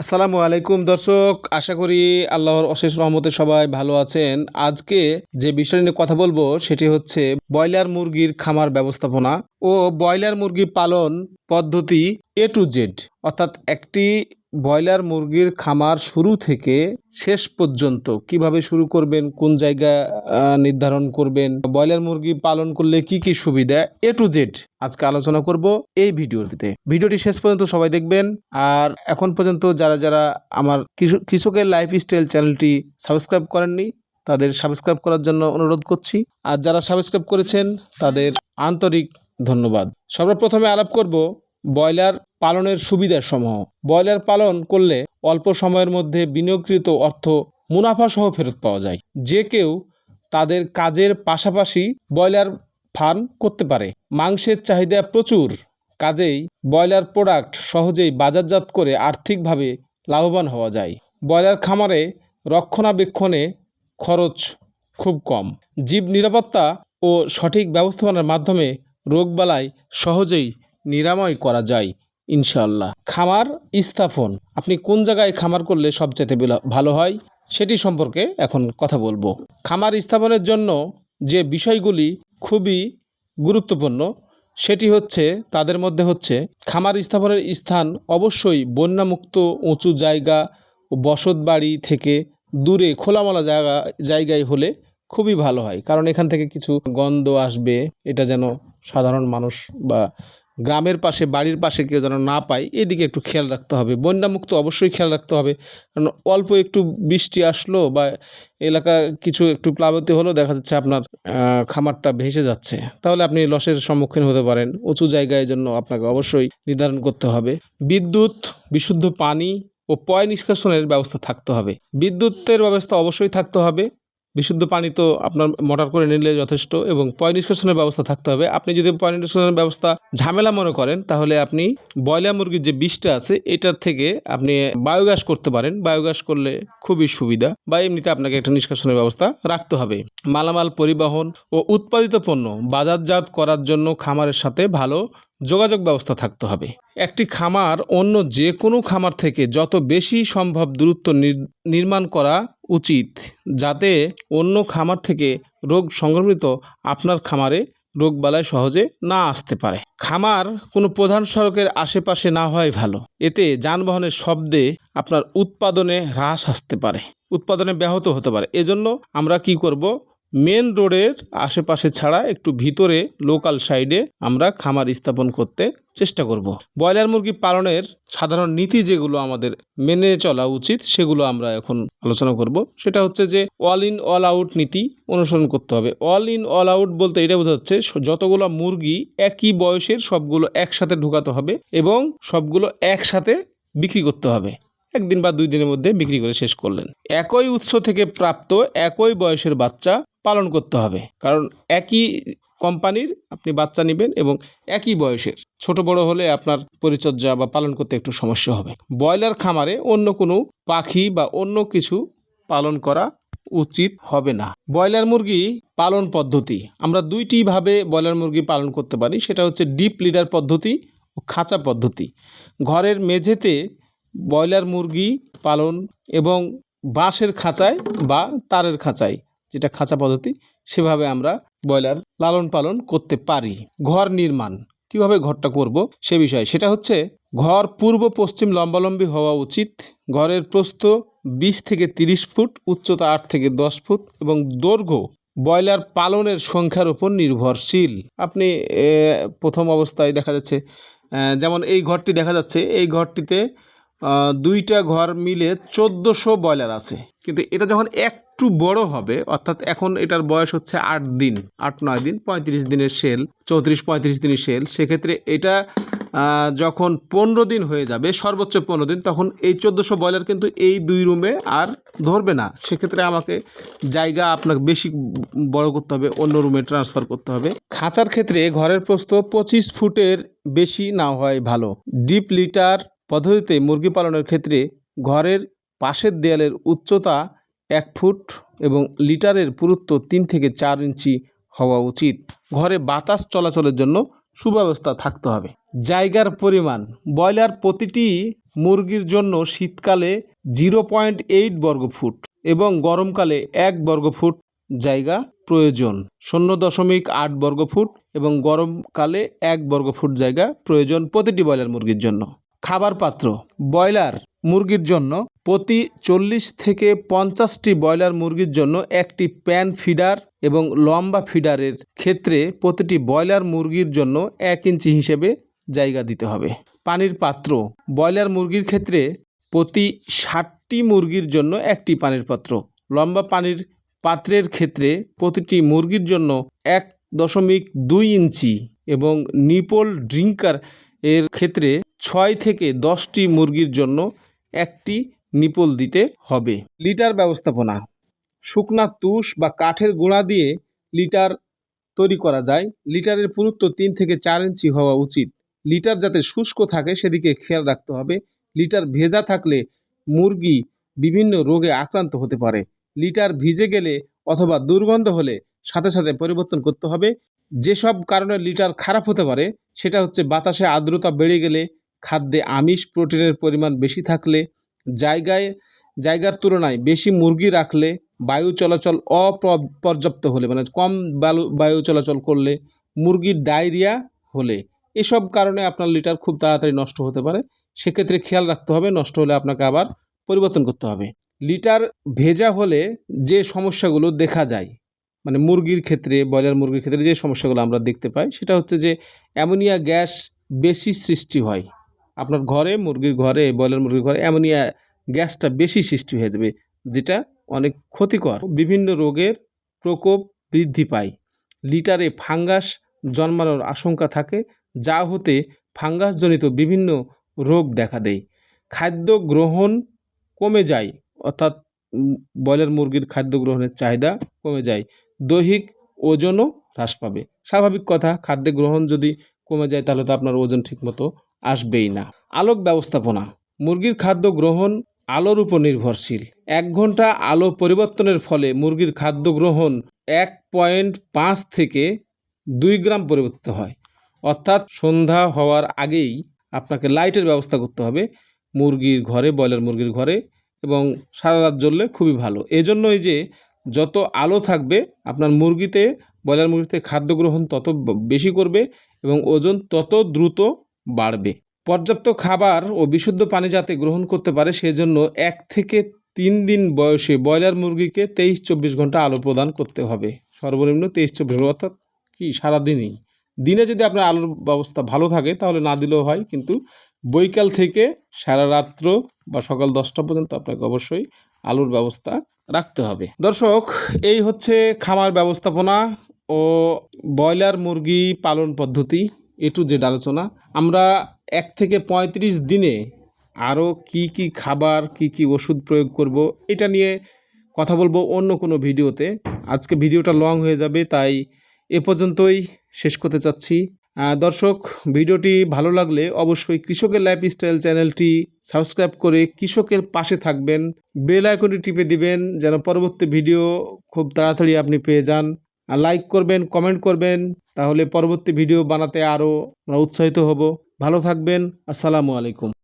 আসসালামু আলাইকুম, দর্শক। আশা করি আল্লাহর অশেষ রহমতে সবাই ভালো আছেন। আজকে যে বিষয় নিয়ে কথা বলব, সেটি হচ্ছে ব্রয়লার মুরগির খামার ব্যবস্থাপনা ও ব্রয়লার মুরগি পালন পদ্ধতি এ টু জেড অর্থাৎ একটি ব্রয়লার মুরগির খামার শুরু থেকে শেষ পর্যন্ত কীভাবে শুরু করবেন, কোন জায়গা নির্ধারণ করবেন, ব্রয়লার মুরগি পালন করলে কি কি সুবিধা, এ টু জেড আজকে আলোচনা করব এই ভিডিওটিতে। ভিডিওটি শেষ পর্যন্ত সবাই দেখবেন, আর এখন পর্যন্ত যারা যারা আমার কৃষক- কৃষকের লাইফস্টাইল চ্যানেলটি সাবস্ক্রাইব করেননি, তাদের সাবস্ক্রাইব করার জন্য অনুরোধ করছি, আর যারা সাবস্ক্রাইব করেছেন, তাদের আন্তরিক ধন্যবাদ। সর্বপ্রথমে আলাপ করব ব্রয়লার পালনের সুবিধাসমূহ। ব্রয়লার পালন করলে অল্প সময়ের মধ্যে বিনিয়োগকৃত অর্থ মুনাফা সহ ফেরত পাওয়া যায়। যে কেউ তাদের কাজের পাশাপাশি ব্রয়লার ফার্ম করতে পারে। মাংসের চাহিদা প্রচুর, কাজেই ব্রয়লার প্রোডাক্ট সহজেই বাজারজাত করে আর্থিকভাবে লাভবান হওয়া যায়। ব্রয়লার খামারে রক্ষণাবেক্ষণে খরচ খুব কম। জীব নিরাপত্তা ও সঠিক ব্যবস্থাপনার মাধ্যমে রোগবালাই সহজেই নিরাময় করা যায় ইনশাল্লাহ খামার স্থাপন। আপনি কোন জায়গায় খামার করলে সবচেয়ে ভালো হয়? সেটি সম্পর্কে এখন কথা বলব। খামার স্থাপনের জন্য যে বিষয়গুলি খুবই গুরুত্বপূর্ণ, সেটি হচ্ছে, তাদের মধ্যে হচ্ছে, খামার স্থাপনের স্থান অবশ্যই বন্যামুক্ত উঁচু জায়গা বসত বাড়ি থেকে দূরে খোলামেলা জায়গা, জায়গায় হলে খুবই ভালো হয়। কারণ এখান থেকে কিছু গন্ধ আসবে, এটা যেন সাধারণ মানুষ বা গ্রামের পাশে, বাড়ির পাশে কেউ যেন না পায়, এদিকে একটু খেয়াল রাখতে হবে। বন্যামুক্ত অবশ্যই খেয়াল রাখতে হবে। কারণ অল্প একটু বৃষ্টি আসলো বা এলাকা কিছু একটু প্লাবিত হলো, দেখা যাচ্ছে আপনার খামারটা ভেসে যাচ্ছে। তাহলে আপনি লসের সম্মুখীন হতে পারেন। উঁচু জায়গায় জন্য আপনাকে অবশ্যই নির্ধারণ করতে হবে। বিদ্যুৎ, বিশুদ্ধ পানি ও পয় নিষ্কাশনের ব্যবস্থা থাকতে হবে। বিদ্যুতের ব্যবস্থা অবশ্যই থাকতে হবে। বিশুদ্ধ পানি তো আপনার মোটর করে নিলে যথেষ্ট এবং পয় নিষ্কাশনের ব্যবস্থা থাকতে হবে। আপনি যদি পয় নিষ্কাশনের ব্যবস্থা ঝামেলা মনে করেন, তাহলে আপনি ব্রয়লার মুরগির যে বিষটা আছে, এটার থেকে আপনি বায়োগ্যাস করতে পারেন। বায়োগ্যাস করলে খুবই সুবিধা বা এমনিতে আপনাকে একটা নিষ্কাশনের ব্যবস্থা রাখতে হবে। মালামাল পরিবহন ও উৎপাদিত পণ্য বাজারজাত করার জন্য খামারের সাথে ভালো যোগাযোগ ব্যবস্থা থাকতে হবে। একটি খামার অন্য যে কোনো খামার থেকে যত বেশি সম্ভব দূরত্ব নির- নির্মাণ করা উচিত যাতে অন্য খামার থেকে রোগ সংক্রমিত আপনার খামারে রোগবালাই সহজে না আসতে পারে। খামার কোনো প্রধান সড়কের আশেপাশে না হয় ভালো। এতে যানবাহনের শব্দে আপনার উৎপাদনে হ্রাস আসতে পারে। উৎপাদনে ব্যাহত হতে পারে। এজন্য আমরা কি করব? মেন রোডের আশেপাশে ছাড়া একটু ভিতরে লোকাল সাইডে আমরা খামার স্থাপন করতে চেষ্টা করব। ব্রয়লার মুরগি পালনের সাধারণ নীতি যেগুলো আমাদের মেনে চলা উচিত, সেগুলো আমরা এখন আলোচনা করব। সেটা হচ্ছে যে অল ইন অল আউট নীতি অনুসরণ করতে হবে। অল ইন অল আউট বলতে এটা বোঝাচ্ছে স- যতগুলো মুরগি একই বয়সের সবগুলো একসাথে ঢুকাতে হবে এবং সবগুলো একসাথে বিক্রি করতে হবে। একদিন বা দুই দিনের মধ্যে বিক্রি করে শেষ করলেন। একই উৎস থেকে প্রাপ্ত একই বয়সের বাচ্চা পালন করতে হবে। কারণ একই কোম্পানির আপনি বাচ্চা নেবেন এবং একই বয়সের। ছোট বড় হলে আপনার পরিচর্যা বা পালন করতে একটু সমস্যা হবে। ব্রয়লার খামারে অন্য কোনো পাখি বা অন্য কিছু পালন করা উচিত হবে না। ব্রয়লার মুরগি পালন পদ্ধতি। আমরা দুইটি ভাবে ব্রয়লার মুরগি পালন করতে পারি। সেটা হচ্ছে ডিপ লিডার পদ্ধতি ও খাঁচা পদ্ধতি। ঘরের মেঝেতে ব্রয়লার মুরগি পালন এবং বাঁশের খাঁচায় বা তারের খাঁচায় যেটা খাঁচা পদ্ধতি, সেভাবে আমরা ব্রয়লার লালন পালন করতে পারি। ঘর নির্মাণ। কীভাবে ঘরটা করব সে বিষয়ে। সেটা হচ্ছে, ঘর পূর্ব পশ্চিম লম্বালম্বী হওয়া উচিত। ঘরের প্রস্থ বিশ থেকে তিরিশ ফুট, উচ্চতা আট থেকে দশ ফুট এবং দৈর্ঘ্য ব্রয়লার পালনের সংখ্যার উপর নির্ভরশীল। আপনি প্রথম অবস্থায় দেখা যাচ্ছে যেমন এই ঘরটি দেখা যাচ্ছে, এই ঘরটিতে দুইটা ঘর মিলে চোদ্দোশো ব্রয়লার আছে। কিন্তু এটা যখন একটু বড় হবে, অর্থাৎ এখন এটার বয়স হচ্ছে আট দিন, আট নয় দিন, পঁয়ত্রিশ দিনের সেল, চৌত্রিশ, পঁয়ত্রিশ দিনের সেল, সেক্ষেত্রে এটা যখন পনেরো দিন হয়ে যাবে, সর্বোচ্চ পনেরো দিন, তখন এই চোদ্দোশো ব্রয়লার কিন্তু এই দুই রুমে আর ধরবে না। সেক্ষেত্রে আমাকে জায়গা আপনাকে বেশি বড় করতে হবে, অন্য রুমে ট্রান্সফার করতে হবে। খাঁচার ক্ষেত্রে ঘরের প্রস্থ পঁচিশ ফুটের বেশি না হয় ভালো। ডিপ লিটার পদ্ধতিতে মুরগি পালনের ক্ষেত্রে ঘরের পাশের দেয়ালের উচ্চতা এক ফুট এবং লিটারের পুরুত্ব তিন থেকে চার ইঞ্চি হওয়া উচিত। ঘরে বাতাস চলাচলের জন্য সুব্যবস্থা থাকতে হবে। জায়গার পরিমাণ। ব্রয়লার প্রতিটি মুরগির জন্য শীতকালে জিরো পয়েন্ট এইট বর্গফুট এবং গরমকালে এক বর্গফুট জায়গা প্রয়োজন। শূন্য দশমিক আট বর্গফুট এবং গরমকালে এক বর্গফুট জায়গা প্রয়োজন প্রতিটি ব্রয়লার মুরগির জন্য। খাবার পাত্র ব্রয়লার মুরগির জন্য প্রতি চল্লিশ থেকে পঞ্চাশটি ব্রয়লার মুরগির জন্য একটি প্যান ফিডার এবং লম্বা ফিডারের ক্ষেত্রে প্রতিটি ব্রয়লার মুরগির জন্য এক ইঞ্চি হিসেবে জায়গা দিতে হবে। পানির পাত্র, ব্রয়লার মুরগির ক্ষেত্রে প্রতি ষাটটি মুরগির জন্য একটি পানির পাত্র। লম্বা পানির পাত্রের ক্ষেত্রে প্রতিটি মুরগির জন্য এক দশমিক দুই ইঞ্চি এবং নিপল ড্রিঙ্কার এর ক্ষেত্রে ছয় থেকে দশটি মুরগির জন্য একটি নিপল দিতে হবে। লিটার ব্যবস্থাপনা। শুকনা তুষ বা কাঠের গুঁড়া দিয়ে লিটার তৈরি করা যায়। লিটারের পুরুত্ব তিন থেকে চার ইঞ্চি হওয়া উচিত। লিটার যাতে শুষ্ক থাকে সেদিকে খেয়াল রাখতে হবে। লিটার ভেজা থাকলে মুরগি বিভিন্ন রোগে আক্রান্ত হতে পারে। লিটার ভিজে গেলে অথবা দুর্গন্ধ হলে সাথে সাথে পরিবর্তন করতে হবে। যেসব কারণে লিটার খারাপ হতে পারে, সেটা হচ্ছে বাতাসে আর্দ্রতা বেড়ে গেলে খাদ্যে আমিষ প্রোটিনের পরিমাণ বেশি থাকলে, জায়গায়, জায়গার তুলনায় বেশি মুরগি রাখলে বায়ু চলাচল অপর্যাপ্ত হলে মানে কম বায়ু চলাচল করলে মুরগির ডায়রিয়া হলে, এসব কারণে আপনার লিটার খুব তাড়াতাড়ি নষ্ট হতে পারে। সেক্ষেত্রে খেয়াল রাখতে হবে, নষ্ট হলে আপনাকে আবার পরিবর্তন করতে হবে। লিটার ভেজা হলে যে সমস্যাগুলো দেখা যায় মানে মুরগির ক্ষেত্রে, ব্রয়লার মুরগির ক্ষেত্রে যে সমস্যাগুলো আমরা দেখতে পাই, সেটা হচ্ছে যে অ্যামোনিয়া গ্যাস বেশি সৃষ্টি হয়। আপনার ঘরে, মুরগির ঘরে, ব্রয়লার মুরগির ঘরে অ্যামোনিয়া গ্যাসটা বেশি সৃষ্টি হয়ে যাবে, যেটা অনেক ক্ষতিকর। বিভিন্ন রোগের প্রকোপ বৃদ্ধি পায়। লিটারে ফাঙ্গাস জন্মানোর আশঙ্কা থাকে, যা হতে ফাঙ্গাসজনিত বিভিন্ন রোগ দেখা দেয়। খাদ্য গ্রহণ কমে যায়, অর্থাৎ ব্রয়লার মুরগির খাদ্য গ্রহণের চাহিদা কমে যায়। দৈহিক ওজনও হ্রাস পাবে। স্বাভাবিক কথা, খাদ্য গ্রহণ যদি কমে যায়, তাহলে তো আপনার ওজন ঠিকমতো আসবেই না। আলোক ব্যবস্থাপনা, মুরগির খাদ্য গ্রহণ আলোর উপর নির্ভরশীল। এক ঘণ্টা আলো পরিবর্তনের ফলে মুরগির খাদ্য গ্রহণ এক পয়েন্ট পাঁচ থেকে দুই গ্রাম পরিবর্তিত হয়। অর্থাৎ সন্ধ্যা হওয়ার আগেই আপনাকে লাইটের ব্যবস্থা করতে হবে। মুরগির ঘরে, ব্রয়লার মুরগির ঘরে এবং সারা রাত জ্বললে খুবই ভালো। এজন্যই যে যত আলো থাকবে, আপনার মুরগিতে, ব্রয়লার মুরগিতে খাদ্য গ্রহণ তত বেশি করবে এবং ওজন তত দ্রুত বাড়বে। পর্যাপ্ত খাবার ও বিশুদ্ধ পানি যাতে গ্রহণ করতে পারে, সেজন্য এক থেকে তিন দিন বয়সে ব্রয়লার মুরগিকে তেইশ চব্বিশ ঘণ্টা আলো প্রদান করতে হবে। সর্বনিম্ন তেইশ চব্বিশ অর্থাৎ কি, সারাদিনই। দিনে যদি আপনার আলোর ব্যবস্থা ভালো থাকে, তাহলে না দিলেও হয়, কিন্তু বৈকাল থেকে সারা রাত্র বা সকাল দশটা পর্যন্ত আপনাকে অবশ্যই আলোর ব্যবস্থা রাখতে হবে। দর্শক, এই হচ্ছে খামার ব্যবস্থাপনা ও ব্রয়লার মুরগি পালন পদ্ধতি, এ টু জেড আলোচনা। আমরা এক থেকে পঁয়ত্রিশ দিনে আরও কি কি খাবার, কি কি ওষুধ প্রয়োগ করব, এটা নিয়ে কথা বলব অন্য কোনো ভিডিওতে। আজকে ভিডিওটা লং হয়ে যাবে, তাই এ পর্যন্তই। শেষ করতে চাচ্ছি। দর্শক, ভিডিওটি ভালো লাগলে অবশ্যই কৃষকের লাইফস্টাইল চ্যানেলটি সাবস্ক্রাইব করে কৃষকের পাশে থাকবেন। বেল আইকনটি টিপে দিবেন যেন পরবর্তী ভিডিও খুব তাড়াতাড়ি আপনি পেয়ে যান। লাইক করবেন, কমেন্ট করবেন, তাহলে পরবর্তী ভিডিও বানাতে আরও উৎসাহিত হব। ভালো থাকবেন, আসসালামু আলাইকুম।